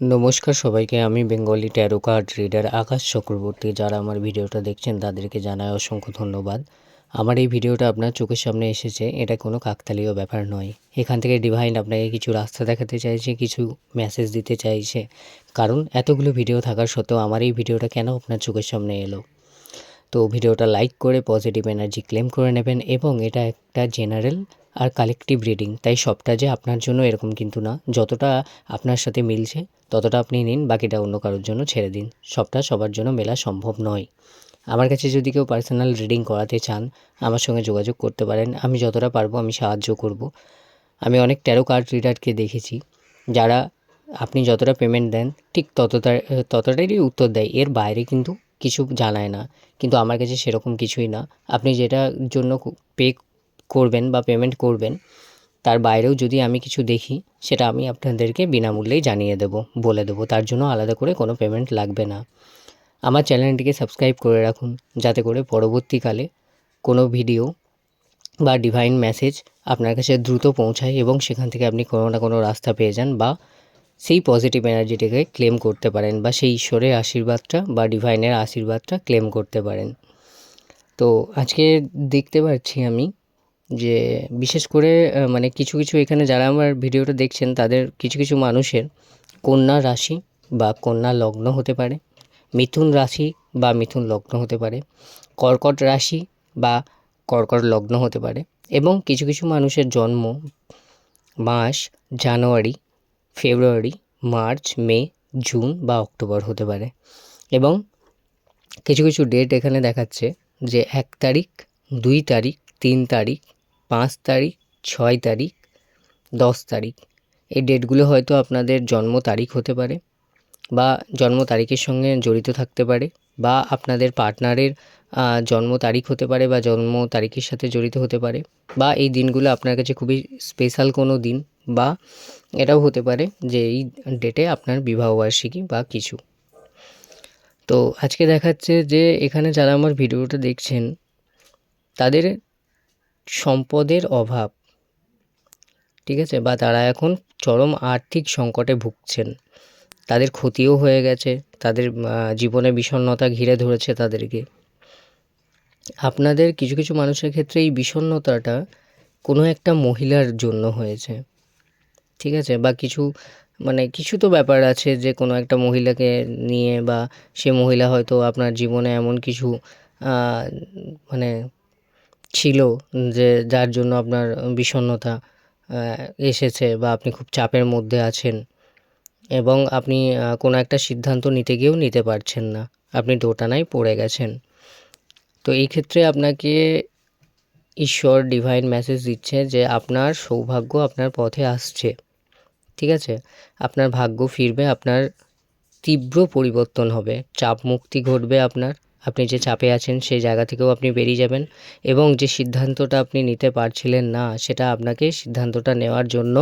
নমস্কার সবাইকে, আমি Bengali tarot card reader Akash Chakraborty. যারা আমার ভিডিওটা দেখছেন, তাদেরকে জানায় অসংখ্য ধন্যবাদ। আমার এই ভিডিওটা আপনার চোখের সামনে এসেছে, এটা কোনো কাকতালীয় ব্যাপার নয়। এখান থেকে ডিভাইন আপনাকে কিছু রাস্তা দেখাতে চাইছে, কিছু মেসেজ দিতে চাইছে। কারণ এতগুলো ভিডিও থাকার সত্ত্বেও আমার এই ভিডিওটা কেন আপনার চোখের সামনে এলো? তো ভিডিওটা লাইক করে পজিটিভ এনার্জি ক্লেম করে নেবেন এবং এটা একটা জেনারেল আর কালেকটিভ রিডিং তাই সবটা যে আপনার জন্য এরকম কিন্তু না। যতটা আপনার সাথে মিলছে, ততটা আপনি নিন, বাকিটা অন্য কারোর জন্য ছেড়ে দিন। সবটা সবার জন্য মেলা সম্ভব নয়। আমার কাছে যদি কেউ পার্সোনাল রিডিং করাতে চান, আমার সঙ্গে যোগাযোগ করতে পারেন। আমি যতটা পারব আমি সাহায্য করব। আমি অনেক ট্যারো কার্ড রিডারকে দেখেছি, যারা আপনি যতটা পেমেন্ট দেন, ঠিক ততটা, ততটারই উত্তর দেয়। এর বাইরে কিন্তু কিছু জানায় না। কিন্তু আমার কাছে সেরকম কিছুই না। আপনি যেটার জন্য পে করবেন বা পেমেন্ট করবেন, তার বাইরেও যদি আমি কিছু দেখি, সেটা আমি আপনাদেরকে বিনামূল্যেই জানিয়ে দেব, বলে দেবো। তার জন্য আলাদা করে কোনো পেমেন্ট লাগবে না। আমার চ্যানেলটিকে সাবস্ক্রাইব করে রাখুন, যাতে করে পরবর্তীকালে কোনো ভিডিও বা ডিভাইন মেসেজ আপনার কাছে দ্রুত পৌঁছায় এবং সেখান থেকে আপনি কোনো না কোনো রাস্তা পেয়ে যান বা সেই পজিটিভ এনার্জিটাকে ক্লেম করতে পারেন বা সেই ঈশ্বরের আশীর্বাদটা বা ডিভাইনের আশীর্বাদটা ক্লেম করতে পারেন। তো আজকে দেখতে পাচ্ছি আমি যে বিশেষ করে মানে কিছু কিছু এখানে যারা আমার ভিডিওটা দেখছেন তাদের কিছু কিছু মানুষের কন্যা রাশি বা কন্যা লগ্ন হতে পারে, মিথুন রাশি বা মিথুন লগ্ন হতে পারে, কর্কট রাশি বা কর্কট লগ্ন হতে পারে এবং কিছু কিছু মানুষের জন্ম মাস জানুয়ারি ফেব্রুয়ারি, মার্চ, মে, জুন বা অক্টোবর হতে পারে। এবং কিছু কিছু ডেট এখানে দেখাচ্ছে যে এক তারিখ, দুই তারিখ, তিন তারিখ, পাঁচ তারিখ, ছয় তারিখ, দশ তারিখ। এই ডেটগুলো হয়তো আপনাদের জন্ম তারিখ হতে পারে বা জন্ম তারিখের সঙ্গে জড়িত থাকতে পারে বা আপনাদের পার্টনারের জন্ম তারিখ হতে পারে বা জন্ম তারিখের সাথে জড়িত হতে পারে বা এই দিনগুলো আপনার কাছে খুবই স্পেশাল কোনো দিন। বা এটাও হতে পারে যে এই ডেটে আপনার বিবাহবার্ষিকী বা কিছু। তো আজকে দেখাচ্ছে যে এখানে যারা আমার ভিডিওটা দেখছেন, তাদের সম্পদের অভাব, ঠিক আছে? বা তারা এখন চরম আর্থিক সংকটে ভুগছেন। তাদের ক্ষতিও হয়ে গেছে, তাদের জীবনে বিষণ্ণতা ঘিরে ধরেছে তাদেরকে। আপনাদের কিছু কিছু মানুষের ক্ষেত্রে এই বিষণ্ণতাটা কোনো একটা মহিলার জন্য হয়েছে। ঠিক আছে? বা কিছু মানে কিছু তো ব্যাপার আছে যে কোনো একটা মহিলাকে নিয়ে বা সে মহিলা হয়তো আপনার জীবনে এমন কিছু মানে ছিল যে যার জন্য আপনার বিষণ্ণতা এসেছে বা আপনি খুব চাপের মধ্যে আছেন এবং আপনি কোনো একটা সিদ্ধান্ত নিতে গিয়েও নিতে পারছেন না। আপনি দোটানায় পড়ে গেছেন। তো এই ক্ষেত্রে আপনাকে ঈশ্বর ডিভাইন মেসেজ দিচ্ছে যে আপনার সৌভাগ্য আপনার পথে আসছে। ঠিক আছে? আপনার ভাগ্য ফিরবে, আপনার তীব্র পরিবর্তন হবে। চাপ মুক্তি ঘটবে আপনার। আপনি যে চাপে আছেন, সেই জায়গা থেকেও আপনি বেরিয়ে যাবেন এবং যে সিদ্ধান্তটা আপনি নিতে পারছিলেন না, সেটা আপনাকে সিদ্ধান্তটা নেওয়ার জন্য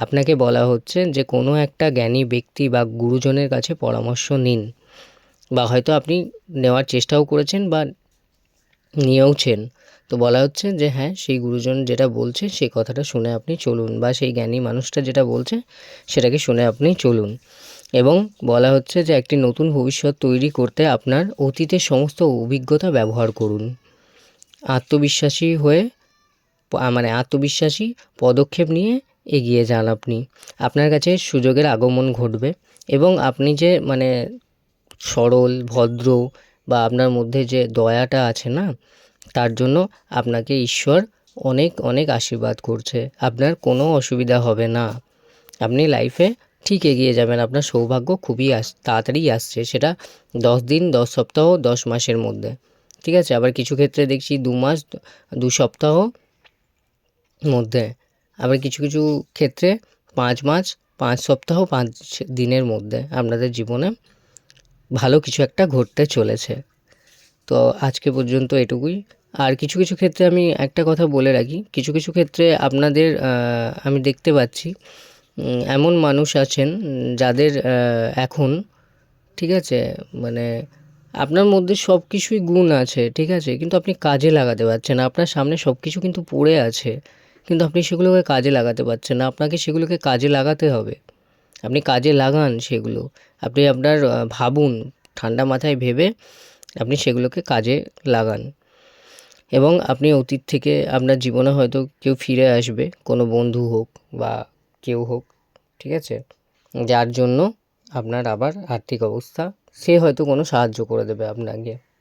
আপনাকে বলা হচ্ছে যে, কোনো একটা জ্ঞানী ব্যক্তি বা গুরুজনের কাছে পরামর্শ নিন বা হয়তো আপনি নেওয়ার চেষ্টাও করেছেন বা নিয়েওছেন। তো বলা হচ্ছে যে হ্যাঁ সেই গুরুজন যেটা বলছে সেই কথাটা শুনে আপনি চলুন বা সেই জ্ঞানী মানুষটা যেটা বলছে সেটাকে শুনে আপনি চলুন। এবং বলা হচ্ছে যে, একটি নতুন ভবিষ্যৎ তৈরি করতে আপনার অতীতের সমস্ত অভিজ্ঞতা ব্যবহার করুন। আত্মবিশ্বাসী হয়ে মানে আত্মবিশ্বাসী পদক্ষেপ নিয়ে এগিয়ে যান আপনি। আপনার কাছে সুযোগের আগমন ঘটবে এবং আপনি যে মানে সরল, ভদ্র বা আপনার মধ্যে যে দয়াটা আছে না তার জন্য আপনাকে ঈশ্বর অনেক অনেক আশীর্বাদ করছে। আপনার কোনো অসুবিধা হবে না। আপনি লাইফে ঠিক এগিয়ে যাবেন। আপনার সৌভাগ্য খুবই আস, তাড়াতাড়ি আসছে। সেটা দশ দিন, দশ সপ্তাহ, দশ মাসের মধ্যে। ঠিক আছে? আবার কিছু ক্ষেত্রে দেখছি দু মাস, দু সপ্তাহ মধ্যে। আবার কিছু কিছু ক্ষেত্রে পাঁচ মাস, পাঁচ সপ্তাহ, পাঁচ দিনের মধ্যে আপনাদের জীবনে ভালো কিছু একটা ঘটতে চলেছে। তো আজকে পর্যন্ত এটুকুই। আর কিছু কিছু ক্ষেত্রে আমি একটা কথা বলে রাখি। কিছু কিছু ক্ষেত্রে আপনাদের আমি দেখতে পাচ্ছি এমন মানুষ আছেন যাদের এখন, ঠিক আছে মানে আপনার মধ্যে সব কিছুই গুণ আছে, ঠিক আছে, কিন্তু আপনি কাজে লাগাতে পারছেন আপনার সামনে সব কিছু কিন্তু পড়ে আছে, কিন্তু আপনি সেগুলোকে কাজে লাগাতে পারছেন না। আপনাকে সেগুলোকে কাজে লাগাতে হবে। আপনি কাজে লাগান সেগুলো। আপনি আপনার ভাবুন, ঠান্ডা মাথায় ভেবে আপনি সেগুলোকে কাজে লাগান। এবং আপনি অতীত থেকে আপনার জীবনে হয়তো কেউ ফিরে আসবে, কোনো বন্ধু হোক বা কেউ হোক, ঠিক আছে? যার জন্য আপনার আবার আর্থিক অবস্থা, সে হয়তো কোনো সাহায্য করে দেবে আপনাকে।